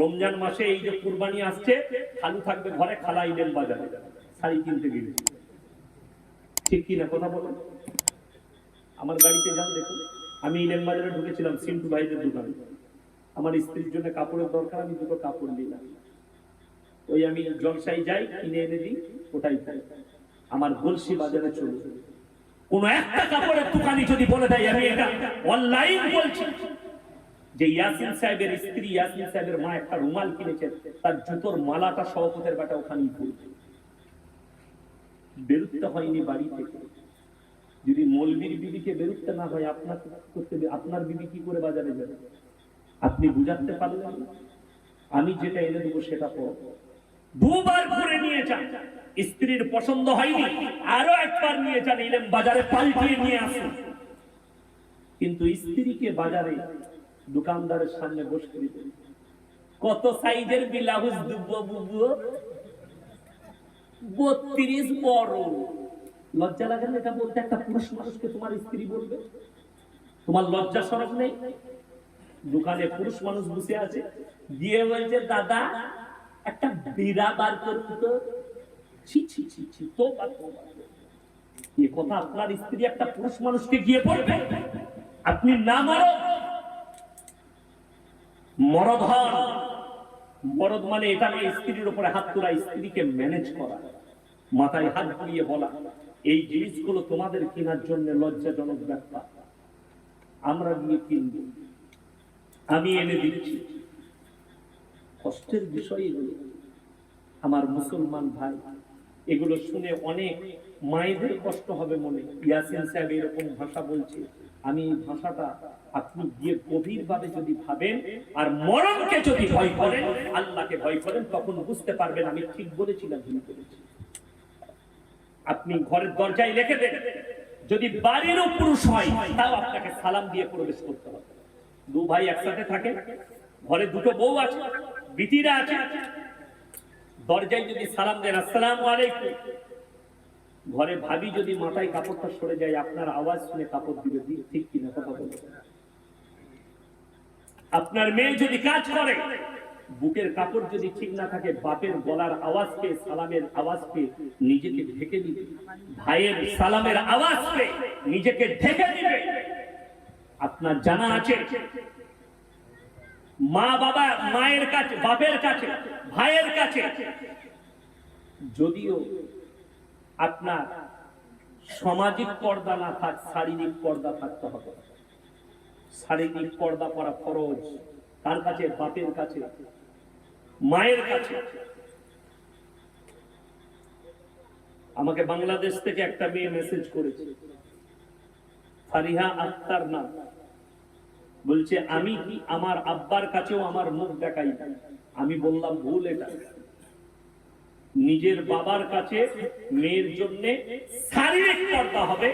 রমজান মাসে এই যে কুরবানি আসছে, খালু থাকবে ঘরে খালা ইলেন বাজারে। শাড়ি কিনতে গেলে। ঠিক কি না কথা বলো? আমার গাড়িতে যান, দেখুন। আমি ইলেন বাজারে ঢুকেছিলাম, সিন্টু ভাইদের দোকানে। আমার স্ত্রীর জন্য কাপড়ের দরকার, আমি দুটো কাপড় নিলাম। ওই আমি জলসাই যাই, কিনে এনে দিই, ওটাই আমার গলসি বাজারে চলে। কোন একটা কাপড়ের দোকানি যদি বলে দেয়, আমি এটা অনলাইন বলছি। যে ইয়াসিন সাহেবের স্ত্রী, ইয়াসিন সাহেবের মা একটা রুমাল কিনেছেন তার জুতোর মালাটা সভাপতির বাটা পড়বে বেরুতে হয়নি বাড়ি থেকে। যদি মলবির বিবিকে বেরুতে না হয় আপনার করতে আপনার বিবি কি করে বাজারে যাবে? আপনি বুঝাতে পারলেন আমি যেটা এনে দেবো সেটা পড়ো। দুবার ঘুরে নিয়ে যান। স্ত্রীর পছন্দ হয়নি, আরও একবার নিয়ে যান, ইলেম বাজারে পাল্টিয়ে নিয়ে আসুন। কিন্তু স্ত্রীকে বাজারে দোকানদারের সামনে বসে দিতেন কত সাইজের ব্লাউজ দুব্বো বুবু? বত্রিশ বড়। লজ্জা লাগে না এটা বলতে? একটা পুরুষ মানুষকে তোমার স্ত্রী বলবে? তোমার লজ্জা সরব নেই? দোকানে পুরুষ মানুষ বসে আছে। গিয়ে বলছে, দাদা, একটা বিড়া বার করুন তো। ছি ছি ছি ছি, তো এ কথা আপনার স্ত্রী একটা পুরুষ মানুষকে গিয়ে বলবে? আপনি না মরদ মরদ হন মরদ মানে এটা নয় স্ত্রীর উপরে হাত তোলা স্ত্রীকে ম্যানেজ করা, মাথায় হাত দিয়ে বলা। এই জিনিসগুলো তোমাদের কেনার জন্য লজ্জাজনক ব্যাপার। আমরা গিয়ে কিনব। আমি এনে দিচ্ছি। কষ্টের বিষয় এগুলো আমার মুসলমান ভাই, এগুলো শুনে অনেক মায়েদের কষ্ট হবে মনে। ইয়াসিন সাহেব এরকম ভাষা বলছে। আমি এই ভাষাটা আপনি গিয়ে গভীর ভাবে যদি ভাবেন আর মরণকে যদি ভয় করেন, আল্লাহকে ভয় করেন, তখন বুঝতে পারবেন আমি ঠিক বলেছিলাম, ভুল করেছি। আপনি ঘরের দরজায় রেখে দেন। যদি বাড়িরও পুরুষ হয়, তাও আপনাকে সালাম দিয়ে প্রবেশ করতে হবে। দু ভাই একসাথে থাকে, ঘরে দুটো বউ আছে, বিটিরা আছে। দরজায় যদি সালাম দেন, আসসালামু আলাইকুম। ঘরে ভাবি যদি মাথায় কাপড়টা সরে যায়, আপনার আওয়াজ শুনে কাপড় দিবে দি- ঠিক কিনা কথা বলে। আপনার মেয়ে যদি কাজ করে, বুকের কাপড় যদি ঠিক না থাকে, বাপের গলার আওয়াজ পেয়ে, সালামের আওয়াজ পেয়ে নিজেকে ঢেকে দিবে। ভাইয়ের সালামের আওয়াজ পেয়ে নিজেকে ঢেকে দিবে। আপনার জানা আছে, মা বাবা মায়ের কাছে, বাপের কাছে, ভাইয়ের কাছে, যদিও আপনার সামাজিক পর্দা না থাক, শারীরিক পর্দা থাকতে হবে। শারীরিক পর্দা করা ফরজ। তার কাছে, বাপের কাছে, মায়ের কাছে। আমাকে বাংলাদেশ থেকে একটা মেয়ে মেসেজ করেছে। ফারিহা আক্তার না বলছে, আমি কি আমার আব্বার কাছেও আমার মুখ দেখাই আমি বললাম, ভুল এটা। নিজের বাবার কাছে মেয়ের জন্য শারীরিক পর্দা হবে,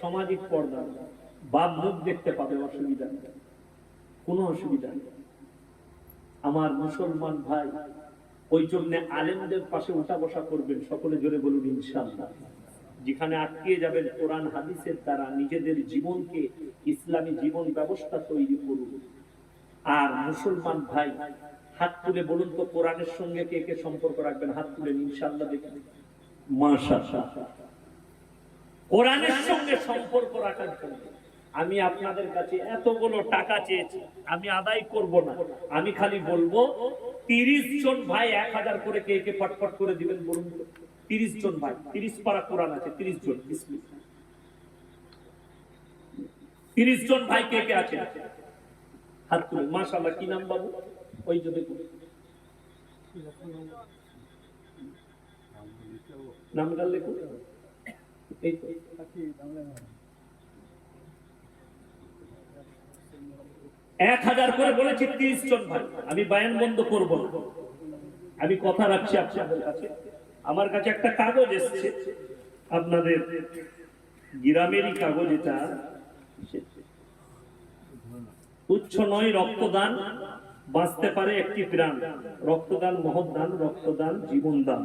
সামাজিক পর্দা। বাপ মুখ দেখতে পাবে, অসুবিধা কোনো অসুবিধা আমার মুসলমান ভাই ওই জন্য আলেমদের পাশে উঠা বসা করবেন, সকলে জোরে বলুন, ইনশাআল্লাহ। যেখানে আটকে যাবেন কোরআন, হাদিসের দ্বারা নিজেদের জীবনকে, ইসলামী জীবন ব্যবস্থা তৈরি করুন। আর মুসলমান ভাই হাত তুলে বলুন তো কোরআনের সঙ্গে কে কে সম্পর্ক রাখবেন? হাত তুলে ইনশাআল্লাহ দেখুন কোরআনের সঙ্গে সম্পর্ক রাখার জন্য আমি আপনাদের কাছে এতগুলো টাকা চেয়েছি আমি আদায় করব না। আমি খালি বলব তিরিশ জন ভাই এক হাজার করে কে কে ফটফট করে দিবেন বলুন তিরিশ জন ভাই তিরিশ পারা কোরআন আছে তিরিশ জন তিরিশ জন ভাই কে কে আছে? হাত তুলে মাশাল্লাহ কি নাম বাবু? ওই এক হাজার করে বলেছি তিরিশ জন ভাই। আমি বায়ান বন্ধ করব আমি কথা রাখছি আপনাদের কাছে। আমার কাছে একটা কাগজ এসছে। আপনাদের গ্রামেরই কাগজ এটা। উচ্চ নয় রক্তদান। বাঁচতে পারে একটি প্রাণ রক্তদান মহদান রক্তদান, জীবনদান।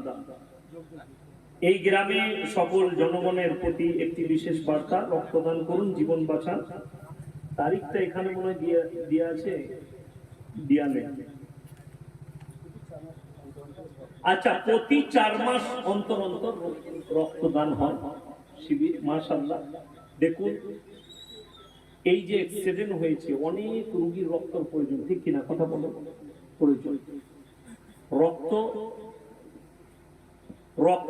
এই গ্রামে সকল জনগণের প্রতি একটি বিশেষ বার্তা, রক্তদান করুন, জীবন বাঁচান। তারিখটা এখানে মনে হয় দিয়ে আছে? দিয়া আচ্ছা প্রতি চার মাস অন্তর অন্তর রক্তদান হয়। শিবির মাশাল্লাহ দেখুন এই যে এক্সিডেন্ট হয়েছে, অনেক রোগীর রক্তর প্রয়োজন। ঠিক কিনা কথা বলো? প্রয়োজন। রক্ত রক্ত